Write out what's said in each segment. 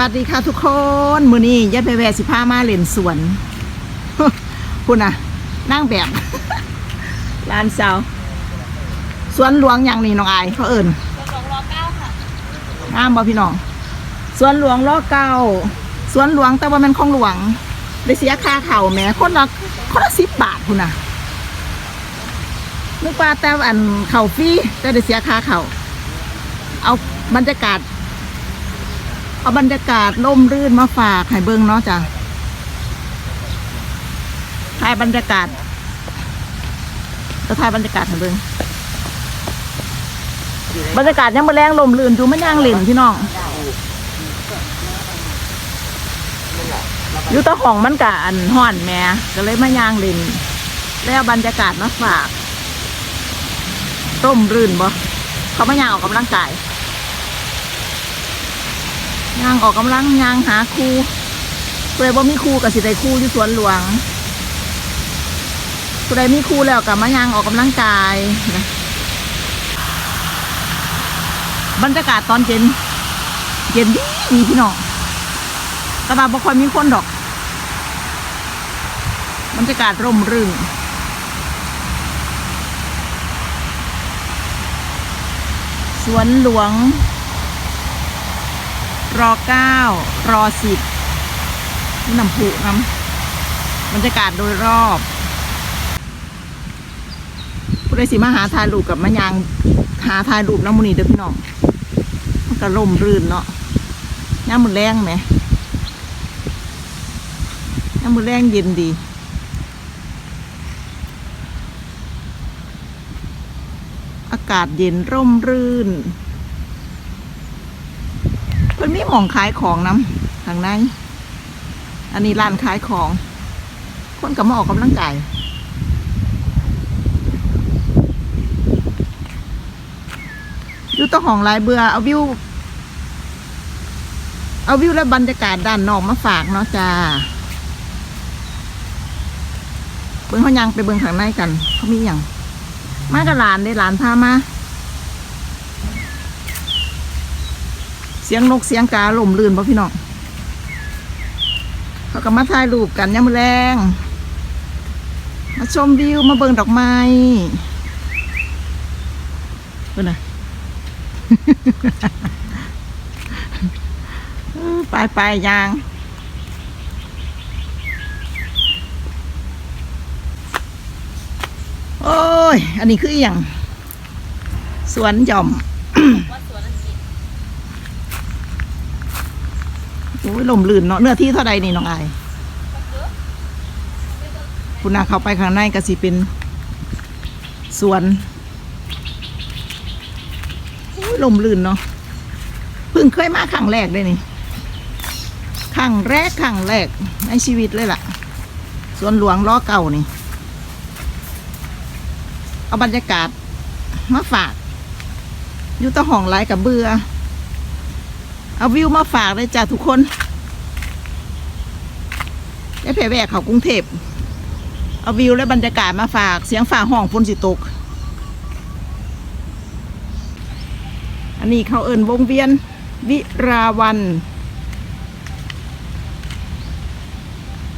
วัสดีค่ะทุกคนมือนี้ยัดไปแวสิพามาเล่นสวนคุณน่ะนั่งแบบร้านเซาสวนหลวงอย่างนี้น้องอายเขาเอิ่นสองร้อเก้าค่ะงามบ่พี่น้องสวนหลวงล้อเก้าสวนหลวงแต่ว่ามันของหลวงได้เสียค่าเข่าแหม้คนละคนละสิบบาทคุณน่ะนึกว่าแต่อันเข่าฟรีแต่ได้เสียค่าเข่าเอาบรรยากาศ เอาบรรยากาศล่มรื่นมาฝากให้เบิ่งเนาะจ้ะถ่ายบรรยากาศจะถ่ายบรรยากาศให้เบิ่งบรรยากาศยังมาแรงลมลื่นอยู่มันย่างเล่นพี่น้องอยู่ตะห้องมันกะอันห่อนแม่ก็เลยมาย่างเล่นแล้วบรรยากาศมาฝากร่มรื่นบ่เขาไมาย่างออกกำลังกาย ยางออกกำลังยางหาครูผู้ใดบ่มีครูกับสิได้ครูอยู่สวนหลวงผู้ใดมีครูแล้วกับมายางออกกำลังกายนะบรรยากาศตอนเย็น เย็นดีดีพี่น้องต่ว่าบ่ค่อยมีคนดอกบรรยากาศร่มรื่นสวนหลวง รอเก้ารอสิบนี่น้ำผุน้ำบรรยากาศโดยรอบผู้ใดสิมาหาถ่ายรูปกับมะยางหาถ่ายรูปน้ำมูนีเด้อพี่น้องมันก็ร่มรื่นเนาะย่ามมือแรงไหมย่ามมือแรงเย็นดีอากาศเย็นร่มรื่น หมองขายของน้ำทางใน อันนี้ร้านขายของ คนก็มาออกกำลังกายอยู่ต้องห้องลายเบื่อเอาวิว เอาวิวและบรรยากาศด้านนอกมาฝากเนาะจ้าเบิ่งเขายังไปเบิ่งข้างในกัน เขามีอย่าง มากับหลานได้หลานพามา เสียงนกเสียงกาล่มลื่นป่ะพี่น้องเขาก็มาถ่ายรูปกันยามแรงมาชมวิวมาเบิ่งดอกไม้เบิ่งนะไปไปยางโอ้ย อันนี้คืออย่าง สวนหย่อม วัดสวนอังกฤษ โอ้ยลมลื่นเนาะเนื้อที่เท่าใดนี่น้องอายคุณนาเข้าไปข้างในก็สิเป็นสวนโอ้ยลมลื่นเนาะเพิ่งเคยมาครั้งแรกเลยนี่ครั้งแรกครั้งแรกในชีวิตเลยล่ะสวนหลวงล้อเก่านี่ เอาบรรยากาศมาฝากอยู่ตะห้องไร้กับเบื่อ เอาวิวมาฝากเลยจ้ะทุกคนได้แผ่แวกเขากรุงเทพเอาวิวและบรรยากาศมาฝากเสียงฝ่าห้องฝนสิตก อันนี้เขาเอินวงเวียน วิราวัน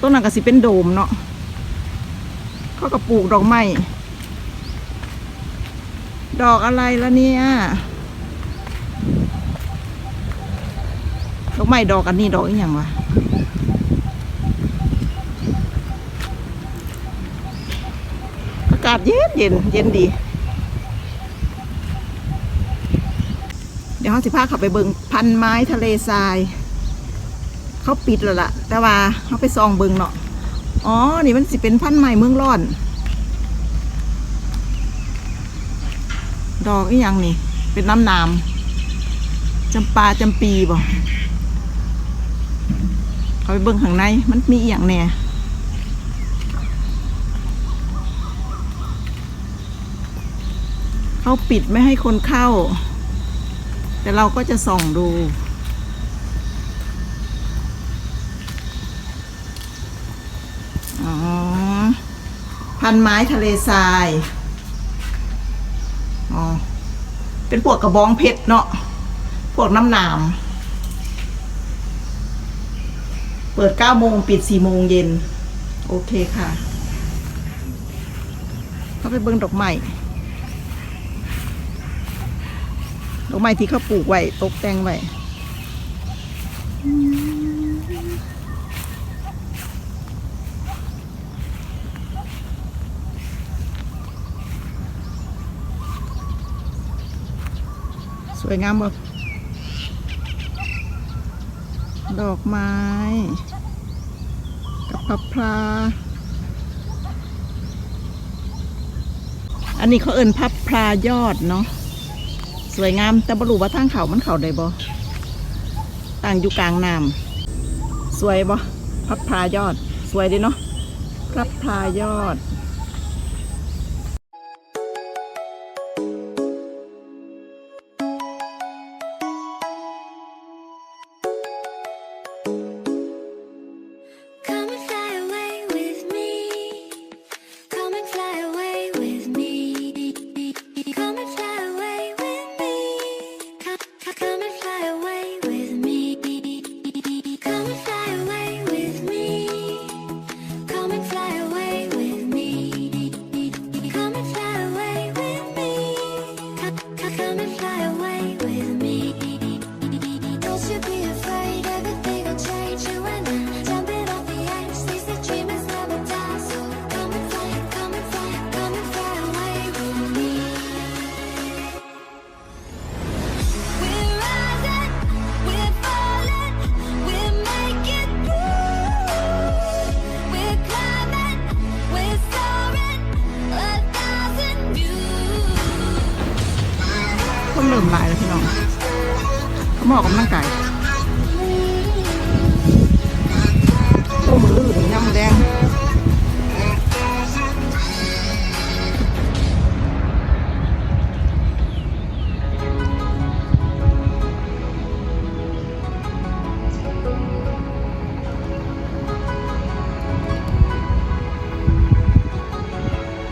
ต้นนั้นก็สิเป็นโดมเนาะเขาก็ปลูกดอกไม้ดอกอะไรละเนี่ย ดอก ไม้ดอกอันนี้ดอกอีหยังวะอากาศเย็นเย็นเย็นดี เดี๋ยวเขาสิพาเขาไปเบิงพันไม้ทะเลทราย เขาปิดแล้วล่ะ แต่ว่าเขาไปซองเบิงเนาะอ๋อ นี่มันสิเป็นพันไม้เมืองร้อน ดอกอีหยังนี่ เป็นน้ำนามจำปาจำปีบ่ เขาไปเบิ่งข้างในมันมีอย่างแน่เขาปิดไม่ให้คนเข้า แต่เราก็จะส่องดู อ๋อ พันไม้ทะเลทราย อ๋อ เป็นพวกกระบองเพชรเนาะ พวกน้ำหนาม เปิดเก้าโมง ปิดสี่โมงเย็น โอเคค่ะเขาไปเบิ่งดอกไม้ดอกไม้ที่เขาปลูกไว้ตกแต่งไว้สวยงามบ่ ดอกไม้ กับพับพลาอันนี้เขาเอินพับพลายอดเนาะสวยงามแต่บรูว่าทางเขามันเขาได้บ่ต่างอยู่กลางน้ำสวยบ่พับพลายอด สวยดีเนาะพับพลายอด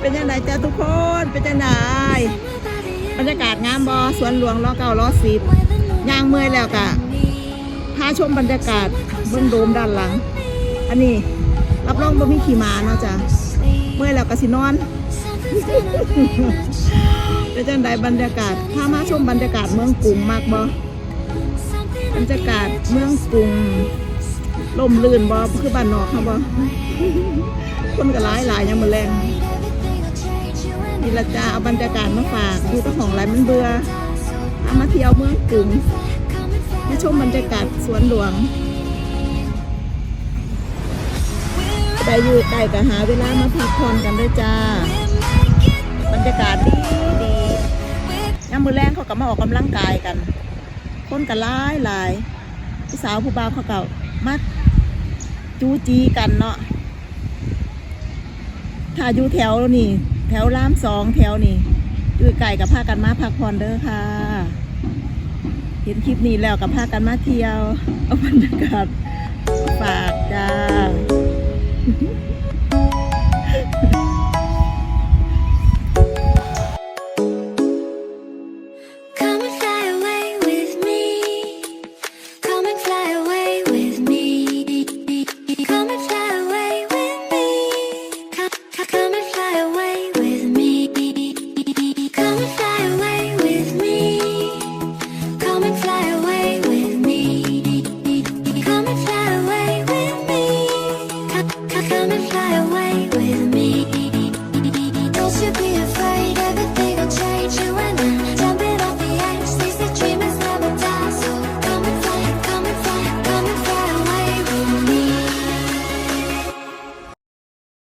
เป็นยังไงจ้าทุกคน เป็นยังไงบรรยากาศงามบอสวนหลวงล้อเก้าล้อสิบยางเมื่อยแล้วกะพาชมบรรยากาศเบื้องโดมด้านหลัง อันนี้รับรองบ่มีขี่ม้าเนาะจ้ะเมื่อยแล้วก็สินอนเป็นจังไดบรรยากาศพามาชมบรรยากาศเมืองกรุงมากบ่บรรยากาศเมืองกรุงลมลื่นบ่คือบ้านนอกเขาบ่คนก็หลายหลายยังมาแรง นี่ละจ้าเอาบรรยากาศมาฝากดูเจ้าของไรมันเบื่อเอามาเที่ยวเมืองกรุงมาชมบรรยากาศสวนหลวงไปอยู่ใกล้ก็หาเวลามาพักผ่อนกันด้วยจ้า บรรยากาศดีดียามมือแรงเขาก็มาออกกำลังกายกัน คนก็หลายหลายพี่สาวผู้บ่าวเขาก็มาจูจีกันเนาะถ้าอยู่แถวนี่ แถวรามสองแถวนี่ด้วยไก่กับผ้ากันมาพักผ่อนเด้อค่ะ เห็นคลิปนี้แล้วกับผ้ากันมาเที่ยว เอาบรรยากาศฝากจ้า